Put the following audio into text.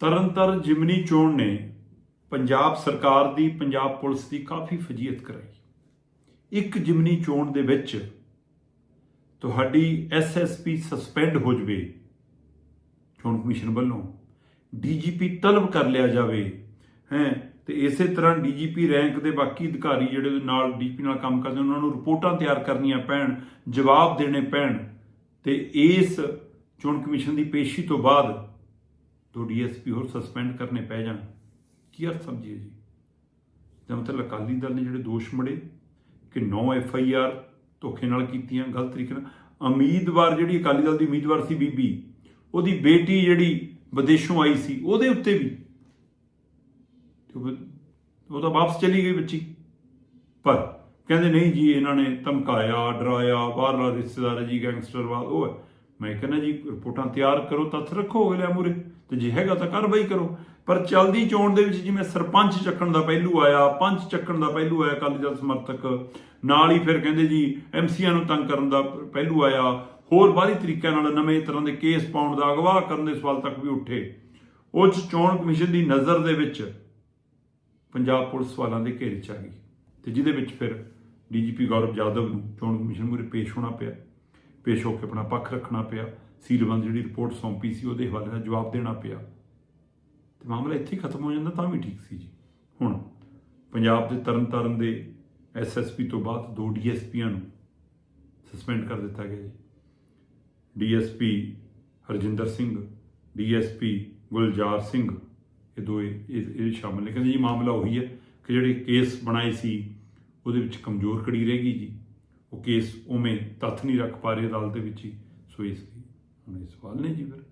ਤਰਨਤਾਰਨ ਜਿਮਨੀ ਚੋਣ ਨੇ ਪੰਜਾਬ ਸਰਕਾਰ ਦੀ, ਪੰਜਾਬ ਪੁਲਿਸ ਦੀ ਕਾਫੀ ਫਜੀਅਤ ਕਰਾਈ। ਇੱਕ ਜਿਮਨੀ ਚੋਣ ਦੇ ਵਿੱਚ ਤੁਹਾਡੀ ਐਸਐਸਪੀ ਸਸਪੈਂਡ ਹੋ ਜਵੇ, ਚੋਣ ਕਮਿਸ਼ਨ ਵੱਲੋਂ ਡੀਜੀਪੀ ਤਲਬ ਕਰ ਲਿਆ ਜਾਵੇ, ਹੈ, ਤੇ ਇਸੇ ਤਰ੍ਹਾਂ ਡੀਜੀਪੀ ਰੈਂਕ ਦੇ ਬਾਕੀ ਅਧਿਕਾਰੀ ਜਿਹੜੇ ਉਹਦੇ ਨਾਲ ਡੀਪੀ ਨਾਲ ਕੰਮ ਕਰਦੇ ਉਹਨਾਂ ਨੂੰ ਰਿਪੋਰਟਾਂ ਤਿਆਰ ਕਰਨੀਆਂ ਪੈਣ, ਜਵਾਬ ਦੇਣੇ ਪੈਣ, ਤੇ ਇਸ ਚੋਣ ਕਮਿਸ਼ਨ ਦੀ ਪੇਸ਼ੀ ਤੋਂ ਬਾਅਦ ਦੋ ਡੀਐਸਪੀ ਹੋਰ ਸਸਪੈਂਡ ਕਰਨੇ ਪੈ ਜਾਣ। ਕੀ ਅਰਥ ਸਮਝੀਏ ਜੀ? ਤਾਂ ਮਤਲਬ ਅਕਾਲੀ ਦਲ ਨੇ ਜਿਹੜੇ ਦੋਸ਼ ਮੜੇ ਕਿ 9 ਐਫ ਆਈ ਆਰ ਧੋਖੇ ਨਾਲ ਕੀਤੀਆਂ, ਗਲਤ ਤਰੀਕੇ ਨਾਲ। ਉਮੀਦਵਾਰ ਜਿਹੜੀ ਅਕਾਲੀ ਦਲ ਦੀ ਉਮੀਦਵਾਰ ਸੀ ਬੀਬੀ, ਉਹਦੀ ਬੇਟੀ ਜਿਹੜੀ ਵਿਦੇਸ਼ੋਂ ਆਈ ਸੀ, ਉਹਦੇ ਉੱਤੇ ਵੀ। ਉਹ ਤਾਂ ਵਾਪਸ ਚਲੀ ਗਈ ਬੱਚੀ। ਪਰ ਕਹਿੰਦੇ ਨਹੀਂ ਜੀ, ਇਹਨਾਂ ਨੇ ਧਮਕਾਇਆ, ਡਰਾਇਆ, ਬਾਹਰਲਾ ਰਿਸ਼ਤੇਦਾਰ ਹੈ ਜੀ, ਗੈਂਗਸਟਰ ਵਾ ਉਹ ਹੈ। ਮੈਂ ਕਹਿੰਦਾ ਜੀ, ਰਿਪੋਰਟਾਂ ਤਿਆਰ ਕਰੋ ਤੱਥ ਰੱਖੋ ਅਗਲੇ ਮੂਰੇ ਤੇ ਜੇ ਹੈਗਾ ਤਾਂ ਕਾਰਵਾਈ ਕਰੋ। ਪਰ ਚਲਦੀ ਚੋਣ ਦੇ ਵਿੱਚ ਜਿਵੇਂ ਸਰਪੰਚ ਚੱਕਣ ਦਾ ਪਹਿਲੂ ਆਇਆ, ਪੰਚ ਚੱਕਣ ਦਾ ਪਹਿਲੂ ਆਇਆ ਅਕਾਲੀ ਦਲ ਸਮਰਥਕ, ਨਾਲ ਹੀ ਫਿਰ ਕਹਿੰਦੇ ਜੀ ਐਮਸੀਆਂ ਨੂੰ ਤੰਗ ਕਰਨ ਦਾ ਪਹਿਲੂ ਆਇਆ। ਹੋਰ ਬਾਹਰੀ ਤਰੀਕਿਆਂ ਨਾਲ ਨਵੇਂ ਤਰ੍ਹਾਂ ਦੇ ਕੇਸ ਪਾਉਣ ਦਾ ਅਗਵਾ ਕਰਨ ਦੇ ਸਵਾਲ ਤੱਕ ਵੀ ਉੱਠੇ। ਉਹ 'ਚ ਚੋਣ ਕਮਿਸ਼ਨ ਦੀ ਨਜ਼ਰ ਦੇ ਵਿੱਚ ਪੰਜਾਬ ਪੁਲਿਸ ਵਾਲਾਂ ਦੇ ਘੇਰੇ 'ਚ ਆ ਗਈ। ਤੇ ਜਿਹਦੇ ਵਿੱਚ ਫਿਰ ਡੀਜੀਪੀ ਗੌਰਵ ਜਾਦਵ ਨੂੰ ਚੋਣ ਕਮਿਸ਼ਨ ਮੂਹਰੇ ਪੇਸ਼ ਹੋਣਾ ਪਿਆ। ਪੇਸ਼ ਹੋ ਕੇ ਆਪਣਾ ਪੱਖ ਰੱਖਣਾ ਪਿਆ। ਸੀਲਬੰਦ ਜਿਹੜੀ ਰਿਪੋਰਟ ਸੌਂਪੀ ਸੀ, ਉਹਦੇ ਹਵਾਲੇ ਦਾ ਜਵਾਬ ਦੇਣਾ ਪਿਆ। ਤੇ ਮਾਮਲਾ ਇੱਥੇ ਖਤਮ ਹੋ ਜਾਂਦਾ, ਤਾਂ ਵੀ ਠੀਕ ਸੀ ਜੀ। ਹੁਣ ਪੰਜਾਬ ਦੇ ਤਰਨਤਾਰਨ ਦੇ ਐਸਐਸਪੀ ਤੋਂ ਬਾਅਦ ਦੋ ਡੀਐਸਪੀਆਂ ਨੂੰ ਸਸਪੈਂਡ ਕਰ ਦਿੱਤਾ ਗਿਆ ਜੀ। ਡੀਐਸਪੀ ਹਰਜਿੰਦਰ ਸਿੰਘ ਡੀਐਸਪੀ ਗੁਲਜ਼ਾਰ ਸਿੰਘ, ਇਹ ਦੋ ਇਹ ਇਹ ਸ਼ਾਮਲ ਨੇ। ਕਹਿੰਦੇ ਜੀ, ਮਾਮਲਾ ਉਹੀ ਹੈ ਕਿ ਜਿਹੜੇ ਕੇਸ ਬਣਾਏ ਸੀ, ਉਹਦੇ ਵਿੱਚ ਕਮਜ਼ੋਰ ਕੜੀ ਰਹਿ ਗਈ ਜੀ। ਉਹ ਕੇਸ ਉਵੇਂ ਤੱਥ ਨਹੀਂ ਰੱਖ ਪਾ ਰਹੇ ਅਦਾਲਤ ਦੇ ਵਿੱਚ ਹੀ। ਸੋ ਇਸ ਲਈ ਹੁਣ ਇਹ ਸਵਾਲ ਨੇ ਜੀ ਫਿਰ।